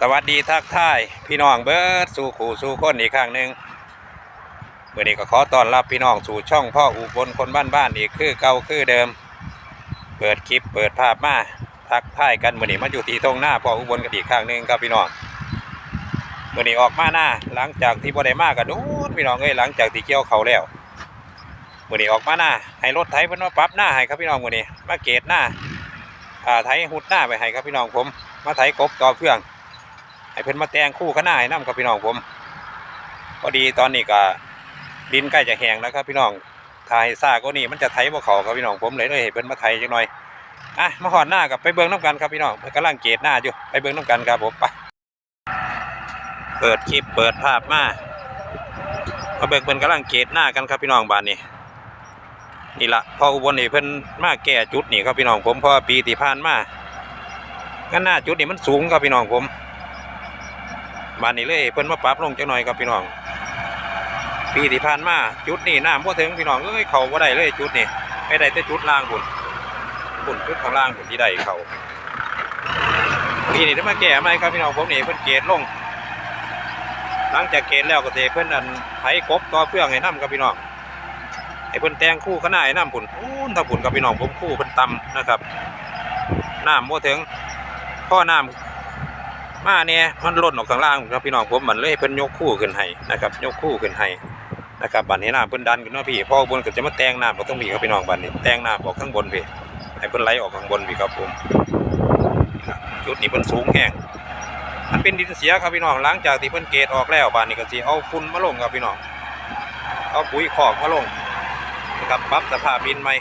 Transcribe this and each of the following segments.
สวัสดีทักทายพี่น้องเบิร์ดสู่ขู่สู่คนอีกครั้งหนึ่งเมื่อนี้ก็ขอต้อนรับพี่น้องสู่ช่องพ่ออุบลคนบ้านบ้านๆอีกคือเก่าคือเดิม เปิดคลิปเปิดภาพมาทักทายกันเมื่อนี้มาอยู่ที่ตรงหน้าพ่ออุบลกันอีกครั้งหนึ่งครับพี่น้องเมื่อนี้ออกมาหน้าหลังจากที่บ่ได้มากันนู้นพี่น้องเอ้ยหลังจากที่เกี่ยวเขาแล้วเมื่อนี้ออกมาหน้าให้รถไถเพิ่นมาปรับหน้าให้ครับพี่น้องเมื่อนี้มาเกตหน้าอ่าไถหุดหน้าไปให้ครับพี่น้องผม มาไถกบต่อเพื่อง ให้เพิ่นมาแต่งคู่ขนาให้น้ำครับพี่น้องผม พอดีตอนนี้ก็ดินใกล้จะแห้งแล้วครับพี่น้องถ้าให้ซ่าก็นี่มันจะไถบ่เขาครับพี่น้องผมเลยเลยให้เพิ่นมาไถจังหน่อยอะมาหอดหน้ากับไปเบิ่งน้ำกันครับพี่น้องกำลังเกตหน้าอยู่ไปเบิ่งน้ำกันครับผมไปเปิดคลิปเปิดภาพมามาเบิ่งเพิ่นกำลังเกตหน้ากันครับพี่น้องบ้านนี้นี่ละพออุบลนี่เพิ่นมาแก้จุดนี่ครับพี่น้องผมพราะว่าปีที่ผ่านมากันหน้าจุดนี่มันสูงครับพี่น้องผม บานนี้เลยเพิ่นมาปรับลงจังหน่อยครับพี่น้อง ปีที่ผ่านมาจุดนี่น้ำบ่ถึงพี่น้องเอ้ยเขาบ่ได้เลยจุดนี่ไม่ได้แต่จุดล่างบุญบุญจุดข้างล่างบุญที่ได้เขาปีนี้ถ้ามาแก้ไหมครับพี่น้องผมนี่เพิ่นเกตลง หลังจากเกตแล้วก็เทเพิ่นอันไถกบต่อเพื่องให้น้ำครับพี่น้องให้เพิ่นแตงคู่ขนาให้น้ำผุนอู้นถ้าผุนกับพี่น้องผมคู่เพิ่นต่ำนะครับน้ำบ่ถึงพ่อน้ำ มาเนี่ยมันล่นออกข้างล่างครับพี่น้องผมมันเลยให้เพิ่นยกคู่ขึ้นให้นะครับยกคู่ขึ้นให้นะครับบัดนี้น้ำเพิ่นดันขึ้นมาพี่พอบนก็จะมาแตงน้ำออกทั้งพี่ครับพี่น้องบัดนี้แตงน้ำออกข้างบนพี่ให้เพิ่นไหลออกข้างบนพี่ครับผมจุดนี้เพิ่นสูงแห้งมันเป็นดินเสียครับพี่น้องหลังจากที่เพิ่นเกตออกแล้วบัดนี้ก็สิเอาฝุ่นมาลงครับพี่น้องเอาปุ๋ยคอกมาลงนะครับปรับสภาพดินใหม่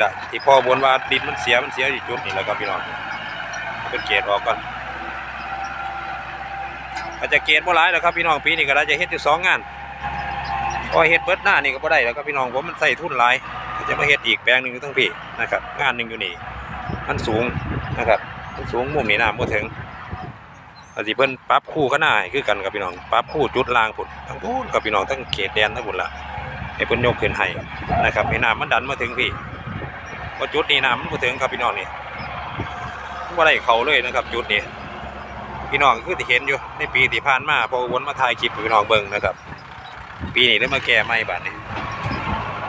แหละที่พ่อบนว่าดินมันเสียมันเสียอยู่จุดนี่แหละครับพี่น้องเป็นเกตออกก่อนอาจจะเกตบ่หลายแล้วครับพี่น้องปีนี้ก็ได้จะเฮ็ดอยู่สองงานพอเฮ็ดเบิดหน้านี่ก็บ่ได้แล้วครับพี่น้องผมมันใส่ทุนหลายก็จะมาเฮ็ดอีกแปลงหนึ่งอยู่ทั้งพี่นะครับงานหนึ่งอยู่นี่มันสูงนะครับมันสูงมุมนี่น้ำบ่ถึงอาสิเพิ่นปรับคู่ขนาดคือกันครับพี่น้องปรับคู่จุดล่างพุ่นทั้งพูนกับพี่น้องทั้งเขตแดนทั้งพุ่นละให้เพิ่นยกขึ้นให้นะครับให้น้ำมันดันมาถึงพี่ ว่าจุดนี้น้ำมันบ่ถึงครับพี่น้องนี่ว่าได้เขาเลยนะครับ จุดนี้พี่น้องคือที่เห็นอยู่ในปีที่ผ่านมาพอวนมาถ่ายคลิปพี่น้องเบิ่งนะครับ ปีนี้ได้มาแก้ใหม่บัดนี้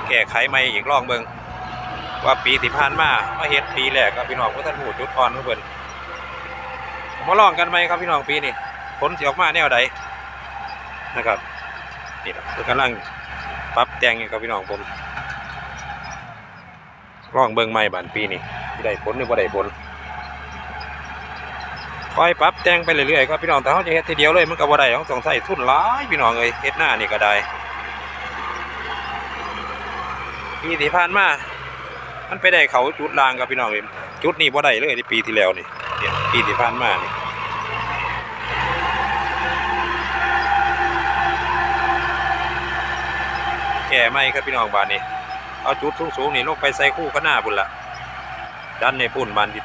แก้ไขใหม่อีกรอบเบิ่งว่าปีที่ผ่านมามาเฮ็ดปีแรกครับพี่น้องก็ท่านหูจุดอ่อนเพิ่นมาลองกันไหมครับพี่น้องปีนี้ผลสิออกมาแนวใดนะครับนี่ล่ะเพิ่นกำลังปรับแต่งอยู่ครับพี่น้องผม ลองเบิ่งใหม่บานปีนี้สิได้ผลหรือบ่าได้ผลคอยปรับแต่งไปเรื่อยๆครับพี่น้องแต่เขาจะเฮ็ดทีเดียวเลยมันก็บ่ได้ต้องต้องใส่ทุนหลายพี่น้องเอ้ยเฮ็ดหน้านี่ก็ได้ปีที่ผ่านมามันไปได้เขาจุดลางครับพี่น้องเอ้ยจุดนี้บ่ได้เลยที่ปีที่แล้วนี่เนี่ยปีที่ผ่านมานี่แก่ไหมครับพี่น้องบานนี้ เอาจุดสูงๆนี่ลงไปใส่คู่ข้างหน้าพุ่นละด้านในปุ่นบานดิ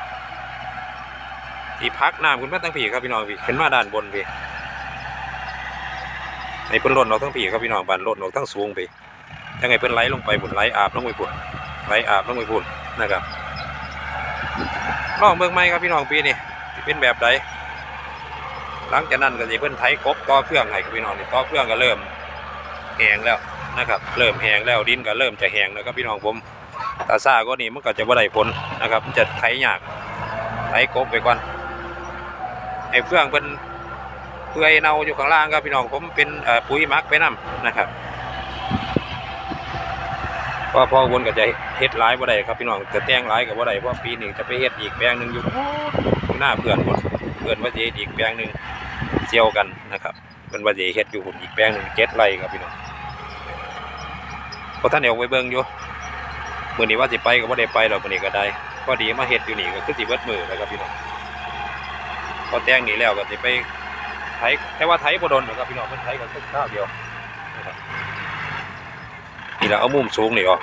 ที่พักน้ำคุณแม่ตั้งผีครับพี่น้องพี่ขึ้นมาด้านบนพี่ไอ้เพิ่นล่นออกทั้งผีครับพี่น้องบานล่นออกทั้งสูงไปยังไงเพิ่นไหลลงไปบุ่นไหลอาบลงไปบุ่นไหลอาบลงไปบุ่นนะครับลองเบิ่งไหมครับพี่น้องปีนี่เป็นแบบใดหลังจากนั้นก็สิเพิ่นไถกบต่อเฟื่องให้ครับพี่น้องนี่ต่อเฟื่องก็เริ่มแหงแล้ว นะครับ เริ่มแห้งแล้วดินก็เริ่มจะแห้งแล้วครับพี่น้องผมตาซ่าก็นี่มันก็จะบ่ได้ผลนะครับมันจะไถยากไถกบไปก่อนไอ้เฟื่องเป็นเปื่อยเน่าอยู่ข้างล่างครับพี่น้องผมเป็นปุ๋ยมักไปนํนะครับเพราะพอวนก็จะเฮ็ดหลายบ่ได้ครับพี่น้องจะแต่งหลายก็บ่ได้เพราะปีหนี้จะไปเฮ็ดอีกแปลงหนึ่งอยู่อยู่หน้าเพื่อนพุ่นเพื่อนว่าจะเฮ็ดอีกแปลงหนึ่งเจียวกันนะครับเพิ่นว่าจะเฮ็ดอยู่พุ่นอีกแปลงหนึ่งเจ็ดไรครับพี่น้อง พอท่านเออกไปเบิ่งอยู่มื้อนี้ว่าสิไปก็บ่ได้ไปดอกมื้อนี้ก็ได้พอดีมาเฮ็ดอยู่นี่ก็คือสิเบิดมือแล้วครับพี่น้องพอแต่งนี่แล้วก็สิไปไถแต่ว่าไถบ่โดนหรอกครับพี่น้องเพิ่นไถกันสักคราวเดียวนะครับนี่ล่ะเอามุมสูงนี่ออก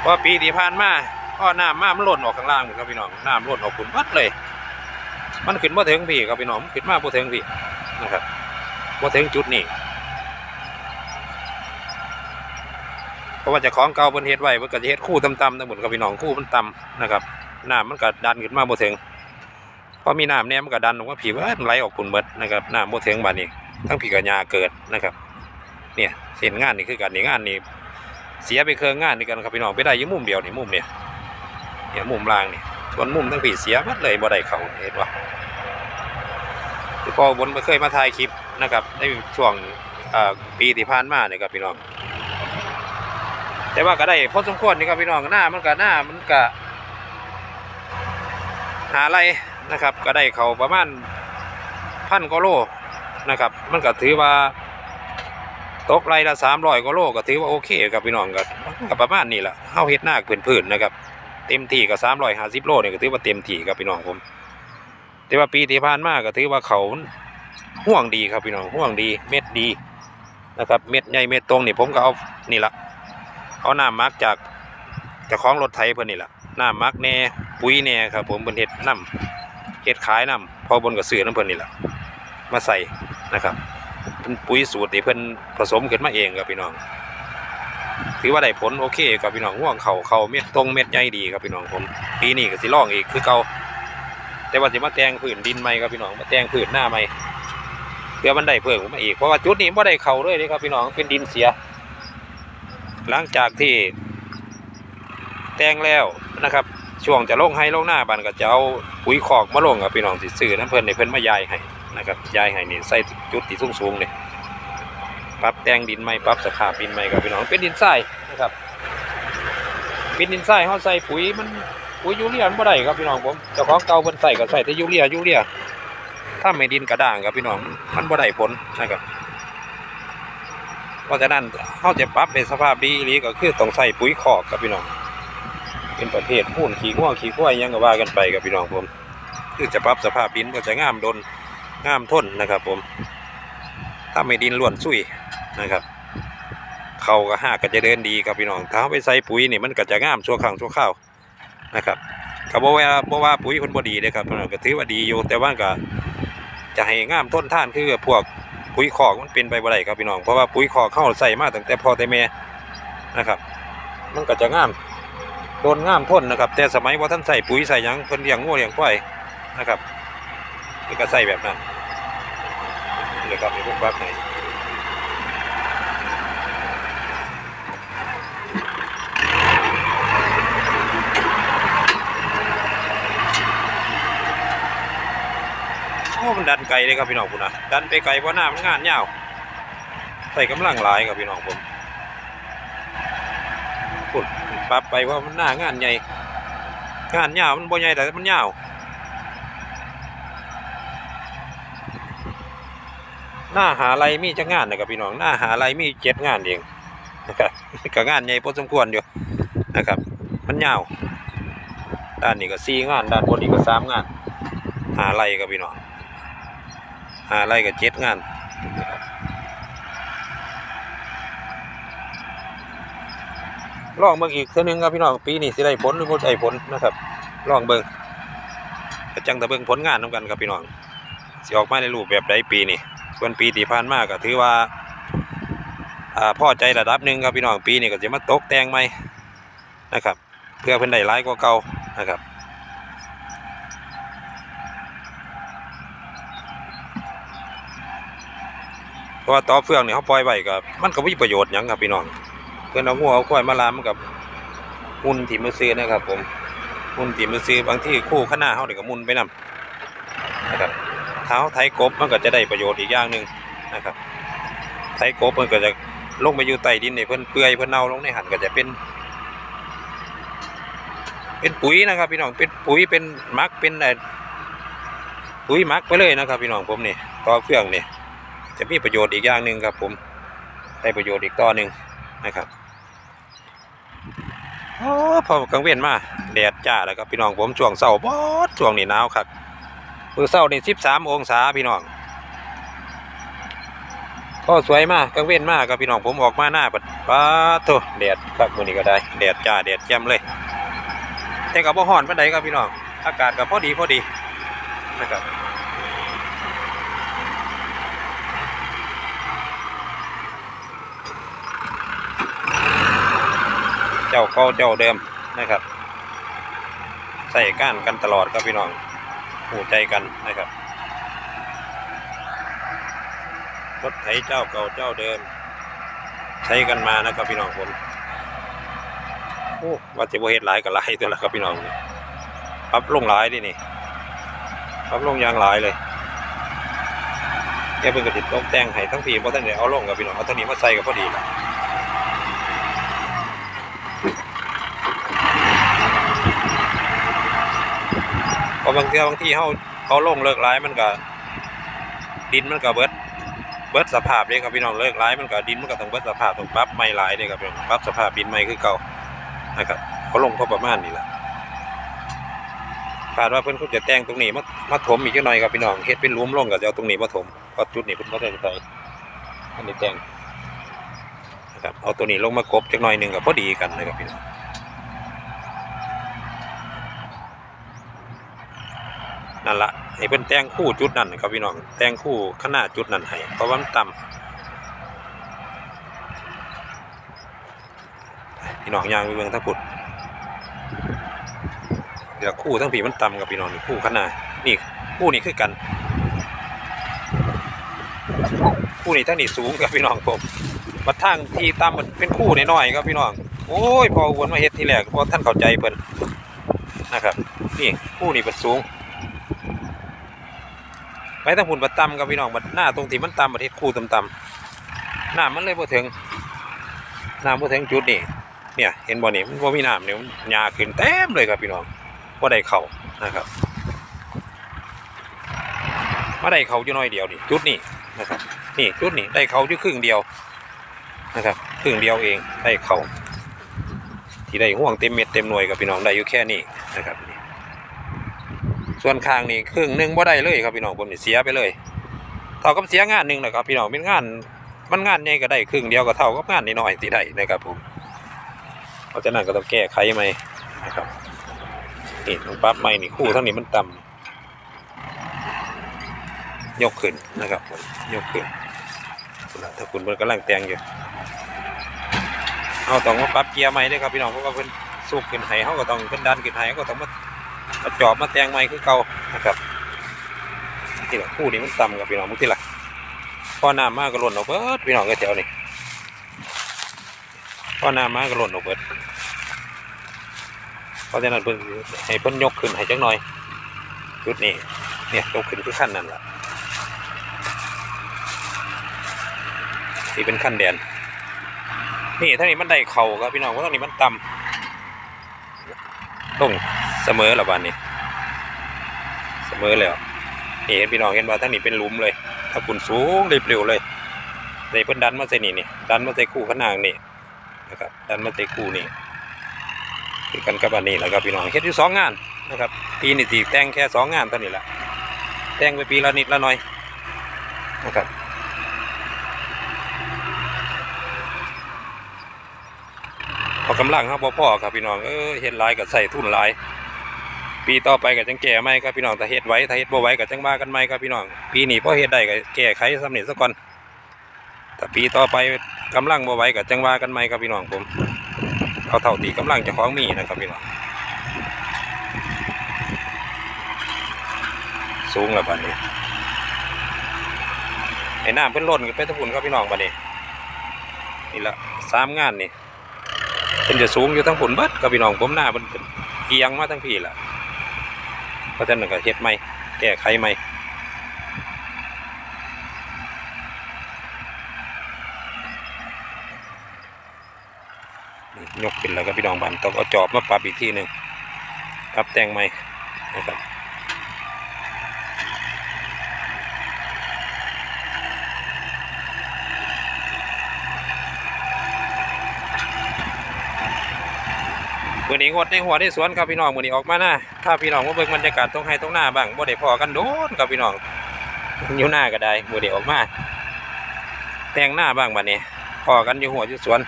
เพราปีที่ผ่านมา ก็น้ำมามันหล่นออกข้างล่างหมดครับพี่น้องน้ำหล่นออกขุนวัดเลย มันขึ้นมาถึงพี่ครับพี่น้องขึ้นมาบ่ถึงพี่นะครับว่าถึงจุดนี้เพราะว่าจะของเก่าเพิ่นเฮ็ดไว้เพิ่นก็จะเฮ็ดคู่ต่ำๆทั้งหมดกับพี่น้องคู่มันต่ำนะครับน้ำมันก็ดันขึ้นมาบ่ถึงพอมีน้ำเนี่ยมันก็ดันออกมาผีว่ามันไหลออกปุ่นเบิดนะครับน้ำบ่ถึงบาดนี้ทั้งผีกับยาเกิดนะครับ เนี่ยเส้นงานนี่คือกันนี่งานนี่เสียไปเครื่องงานนี่กันครับพี่น้องไปได้ยี่มุมเดียวนี่มุมเนี่ย เนี่ยมุมล่างนี่ส่วนมุมทั้งผีเสียหมดเลยบ่ได้เขาเห็นปะที่พอบนไปเคยมาถ่ายคลิปนะครับในช่วงปีที่ผ่านมาเนี่ยครับพี่น้อง แต่ว่าก็ได้พอสมควรนี่ครับพี่น้องหน้ามันก็หน้ามันก็หาอะไรนะครับ ก็ได้เขาประมาณพันกว่าโลนะครับ มันก็ถือว่าตกไรละสามร้อยกว่าโลก็ถือว่าโอเคครับพี่น้องก็ประมาณนี้แหละเฮาเฮ็ดหน้าพื้นๆนะครับ เต็มที่ก็สามร้อยห้าสิบโลเนี่ยก็ถือว่าเต็มที่ครับพี่น้องผม แต่ว่าปีที่ผ่านมาก็ถือว่าเขาห่วงดีครับพี่น้องห่วงดีเม็ดดีนะครับ เม็ดใหญ่เม็ดตรงนี่ผมก็เอานี่ละเอาน้ำมักจากจ้าของรถไถเพิ่นนี่ละน้ำมักแน่ปุ๋ยแน่ครับ ผมเพิ่นเฮ็ดน้ำเฮ็ดขายน้ำพอบนกับซื้อน้ำเพิ่นนี่ละมาใส่นะครับเป็นปุ๋ยสูตรที่เพิ่อนผสมขึ้นมาเองครับพี่น้อง ถือว่าได้ผลโอเคครับพี่น้องห่วงเขาเขาเม็ดตรงเม็ดใหญ่ดีครับพี่น้องผมปีนี้ก็สิลองอีกคือเก่าแต่ว่าสิมาแตงพื้นดินใหม่ครับพี่น้องมาแตงพื้นหน้าใหม่เพื่อมันได้เพิ่มขึ้นมาอีกเพราะว่าจุดนี้ไม่ได้เข่าเลยนี่ครับพี่น้องเป็นดินเสีย หลังจากที่แตงแล้วนะครับช่วงจะลงให้ลงหน้าบันก็จะเอาปุ๋ยคอกมาลงครับพี่น้องสิซื้อน้ำเพิ่นในเพิ่นมายายให้นะครับย้ายให้นี่ใส่จุดที่สูงสูงๆนี่ ปรับแต่งดินใหม่ปรับสภาพดินใหม่ครับพี่น้องเป็นดินทรายนะครับเป็นดินทรายเขาใส่ปุ๋ยมันปุ๋ยยูเรียมันบ่ได้ครับพี่น้องผมเจ้าของเก่าเพิ่นใส่ก็ใส่แต่ยูเรียยูเรียถ้าไม่ดินกระด้างครับพี่น้องมันบ่ได้ผลนะครับเพราะฉะนั้นเขาจะปรับเป็นสภาพดีหรือก็คือต้องใส่ปุ๋ยคอกครับพี่น้อง เป็นประเภทหุ่นขี้ง่วงขี้ควยยังก็ว่ากันไปครับพี่น้องผม คือจะปรับสภาพดินก็จะงามดนงามทนนะครับผม ถ้าไม่ดินล้วนซุยนะครับ เขาก็ห้าก็จะเดินดีครับพี่น้อง ถ้าไปใส่ปุ๋ยนี่มันก็จะงามชั่วครั้งชั่วคราวนะครับก็บอกว่าบ่ว่าปุ๋ยคนบดีเลยครับพี่น้องก็ถือว่าดีอยู่ แต่ว่าก็จะให้งามต้นท่านคือพวกปุ๋ยคอกมันเป็นไปบ่ได้ครับพี่น้อง เพราะว่าปุ๋ยคอกเข้าใส่มาตั้งแต่พ่อแต่แม่นะครับ มันก็จะงามโดนงามทนนะครับ แต่สมัยว่าท่านใส่ปุ๋ยใส่ยังเพิ่นเลี้ยงงัวเลี้ยงควายนะครับก็ใส่แบบนั้น เลยครับมีพวกบักไหนโอ้มันดันไกลเลยครับพี่น้องคุณนะดันไปไกลเพราะหน้ามันงานยาวใส่กำลังหลายครับพี่น้องผมคุณปรับไปว่ามันหน้างานใหญ่งานยาวมันบ่ใหญ่แต่มันยาว หน้าหาไรมีจะงานนะครับพี่น้องหน้าหาไรมีเจ็ดงานเองนะครับก็งานใหญ่พอสมควรอยู่นะครับ มันยาวด้านนี้ก็สี่งาน ด้านบนนี้ก็สามงาน หาไรครับพี่น้องหาไรก็เจ็ดงานลองเบิ่งอีกเท่านึงครับพี่น้องปีนี้สิได้ผลหรือบ่ได้ผลนะครับลองเบิ่งจังแต่เบิ่งผลงานนํกันครับพี่น้องสิออกมาในรูปแบบใดปีนี้ ส่วนปีที่ผ่านมาก็ถือว่าอ่าพอใจระดับหนึ่งครับพี่น้องปีนี้ก็จะมาตกแต่งใหม่นะครับ เพื่อเพิ่นได้ร้ายกว่าเก่านะครับเพราะว่าต่อเฟืองเนี่ยเขาปล่อยไว้กับมันก็ไม่มีประโยชน์ยังครับพี่น้องเพื่อนเอางัวเอาควายมาลามกับมุนที่มือซื้อนะครับผมมุนที่มือซื้อบางที่คู่ข้างหน้าเขาเดี๋ยวก็มุนไปนํนะครับ เท้าไทยกบมันก็จะได้ประโยชน์อีกอย่างหนึ่งนะครับไทยกบมันก็จะลงไปอยู่ใต้ดินเนี่ยเพิ่นเปื่อยเพิ่นเน่าลงในหันก็จะเป็น เป็นปุ๋ยนะครับพี่น้องเป็นปุ๋ยเป็นมักเป็นอะไรปุ๋ยมักไปเลยนะครับพี่น้องผมนี่ต่อเครื่องนี่จะมีประโยชน์อีกอย่างหนึ่งครับผมได้ประโยชน์อีกต่อหนึ่งนะครับอพอกลางเว้นมาแดดจ้าแล้วครับพี่น้องผมช่วงเช้าบอดช่วงนี้หนาวครับ มือเศร้านี่สิบสามองศาพี่น้องก็สวยมากกังเว้นมากกับพี่น้องผมออกมาหน้าปัดป้ดโตแดดครับมือนี้ก็ได้แดดจ้าแดดแจ่มเลย แต่กับบ่ห่อนปันใดครับพี่น้องอากาศกับพอดีพอดีนะครับเจ้าเก่าเจ้าเดิมนะครับ ใส่ก้านกันตลอดครับพี่น้อง หูใจกันนะครับรถไถเจ้าเก่าเจ้าเดิม ใช้กันมานะครับพี่น้องผมโอ้ว่าจะบ่เฮ็ดหลายกับหลายตัวละครับพี่น้องปรับลงหลายดินี่ปรับลงยางหลายเลยแกเพิ่งกระติดตกแต่งให้ทั้งทีเพราะท่านเนี่ยเอาลงกับพี่น้องเอาท่านี้มาใส่กับพอดีละเพอ บางทีบางที่เขาเขาลงเลิกหลายมันก็ดินมันก็เบิดเบิดสภาพเด้ครับพี่น้องเลิกร้ายมันก็ดินมันก็ต้องเบิดสภาพต้องปรับไม่หลายเด้ครับพี่น้องปรับสภาพดินใหม่คือเก่านะครับเขาลงเขาประมาณนี้แหละคาดว่าเพิ่อนคงจะแต่งตรงนี้มามาถมอีกหน่อยครับพี่น้องเฮ็ดเป็นหลุมลงก็จะเอาตรงนี้มาถมก็จุดนี้เพิ่นบ่ได้ใส่อันนี้แต่งนะครับเอาตัวนี้ลงมากบจักหน่อยหนึ่งก็พอดีกันเลยครับพี่น้อง นั่นละให้เพิ่นแต่งคู่จุดนั้นนะครับพี่น้องแต่งคู่ขนาดจุดนั้นให้เพราะว่ามันต่ำพี่น้องย่างไปเบิ่งทั้งพุดเดี๋ยวคู่ทั้งผีมันต่ำกับพี่น้องคู่ขนาดนี่คู่นี้คือกัน คู่นี้ทั้งนี้สูงครับพี่น้องผมมาทางที่ต่ำมันเป็นคู่น้อยๆครับพี่น้องโอ้ยพอวนมาเฮ็ดทีแรกเพราะท่านเข้าใจเพิ่นนะครับ นี่คู่นี้เป็นสูง ไปทางพุ่นบัดต่ำกับพี่น้องบัดหน้าตรงที่มันต่ำบัดเฮ็ดคู่ต่ำๆน้ำมันเลยบ่ถึงน้ำบ่ถึงจุดนี่เนี่ย เห็นบ่นี่มันบ่มีน้ำเนี่ยมันหญ้าขึ้นเต็มเลยครับพี่น้องบ่ได้เข้านะครับมาได้เข้าอยู่น้อยเดียวนี่จุดนี้นะครับนี่จุดนี้ได้เข้าอยู่ครึ่งเดียวนะครับครึ่งเดียวเองได้เข้าที่ได้ห่วงเต็มเม็ดเต็มหน่วยกับพี่น้องได้อยู่แค่นี้นะครับนี่ ส่วนข้างนี่ครึ่งหนึ่งบ่ได้เลยครับพี่น้องผมนี่เสียไปเลย เท่ากับเสียงานหนึ่งนะครับ พี่น้องเป็นงาน มันงานใหญ่ก็ได้ครึ่งเดียวก็เท่ากับงานน้อยๆที่ได้นะครับผมเพราะฉะนั้นก็ต้องแก้ไขใหมนะครับนี่ต้องปรับใหม่นี่คู่เท่านี้มันต่ำยกขึ้นนะครับผมยกขึ้นถ้าคุณเพิ่นกำลังแต่งอยู่เอาต้องมาปรับเกียร์ใหม่ด้วยครับพี่น้องเพราะว่าเพิ่นสูบขึ้นให้เขาก็ต้องเพิ่นดันขึ้นให้เขาก็ต้องมา มาจอบมาแตงไม้คือเก่านะครับที่ละคู่นี้มันต่ำกับพี่น้องมึงที่ละพอน้ำมากก็หล่นออกเบิดพี่น้องก็แถวนี้พอน้ำมากก็หล่นออกเบิดเพราะฉะนั้นเพิ่นให้เพิ่นยกขึ้นให้จังหน่อยจุดนี้เนี่ยยกขึ้นคือขั้นนั่นแหละที่เป็นขั้นแดนนี่ท่านี้มันได้เข่าครับพี่น้องเพราะท่านี้มันต่ำต้อง เสมอละวันนี้เสมอแล้วนี่เห็นพี่น้องเห็นว่าทั้งนี้เป็นลุมเลย ถ้าคุณสูงเร็วๆเลยใส่เพิ่นดันมาใส่นี่นี่ดันมาใส่คู่ขนางนี่นะครับดันมาใส่คู่นี่คือกันกับอันนี้แหละครับพี่น้องเฮ็ดอยู่สองงานนะครับปีนี้สิแต่งแค่สองงานเท่านี้แหละแต่งไปปีละนิดละหน่อยนะครับพอกำลังครับพ่อครับพี่น้องเออเฮ็ดหลายก็ใส่ทุ่นลาย ปีต่อไปก็จังแก้ไหมครับพี่น้องถ้าเฮ็ดไว้ถ้าเฮ็ดบ่ไหว้ก็จังว่ากันไหมครับพี่น้องปีนี้พอเฮ็ดได้ก็แก้ไขสำเร็จซะก่อนถ้าปีต่อไปกำลังบ่ไหว้ก็จังว่ากันไหมครับพี่น้องผมเอาเท่าที่กำลังจะของมีนะครับพี่น้องสูงแล้วบัดนี้ไอ้น้ำเพิ่นล้นกันไปทั้งพุ่นครับพี่น้องบัดนี้นี่ละสามงานนี่เพิ่นจะสูงอยู่ทั้งพุ่นเบิดครับพี่น้องผมหน้าเพิ่นเป็นเอียงมาทั้งพี่ละ เพราะฉะนั้นก็เฮ็ดใหม่แก้ไขใหม่ยกขึ้นแล้วก็พี่น้องบันต้องเอาจอบมาปรับอีกที่หนึ่งปรับแต่งใหม่นะครับ มื่อนี้งดในหัวในสวนครับพี่น้องมื่อนี้ออกมาหน้าถ้าพี่น้องมาเบิ่งบรรยากาศตรงไห้ตรงหน้าบ้างบ่ได้พอกันโดนครับพี่น้องอยู่หน้าก็ได้มื่อนี้ออกมา แต่งหน้าบ้างบัดนี้พอกันอยู่หัวอยู่สวน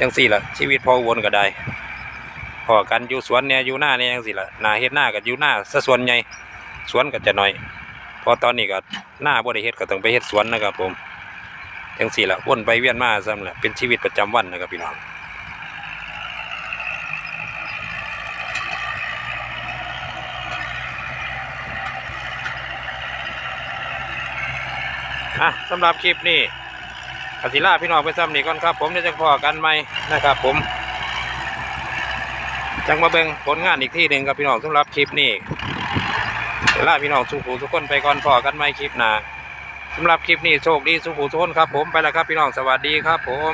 จังสี่ล่ะ ชีวิตพอวนก็ได้พอกันอยู่สวนเนี่ยอยู่หน้าเนี่ยจังสี่ล่ะหน้าเฮ็ดหน้ากับอยู่หน้าซะสวนใหญ่สวนก็จะน้อยเพอตอนนี้ก็หน้าบ่ได้เฮ็ดก็ต้องไปเฮ็ดสวนนะครับผมจังสี่ล่ะวนไปเวียนมาซ้ำละเป็นชีวิตประจำวันนะครับพี่น้อง อะสำหรับคลิปนี้กสิลาพี่น้องไปซ้ำนี่ก่อนครับ ผมเดี๋ยวจะพอกันใหม่นะครับ ผมจังมาเบ่งผลงานอีกที่หนึ่งครับพี่น้องสำหรับคลิปนี้เดี๋ยวลาพี่น้องสุขูทุกคนไปก่อนพอกันใหม่คลิปหนาสำหรับคลิปนี้โชคดีสุขูทุกคนครับ ผมไปแล้วครับพี่น้องสวัสดีครับ ผม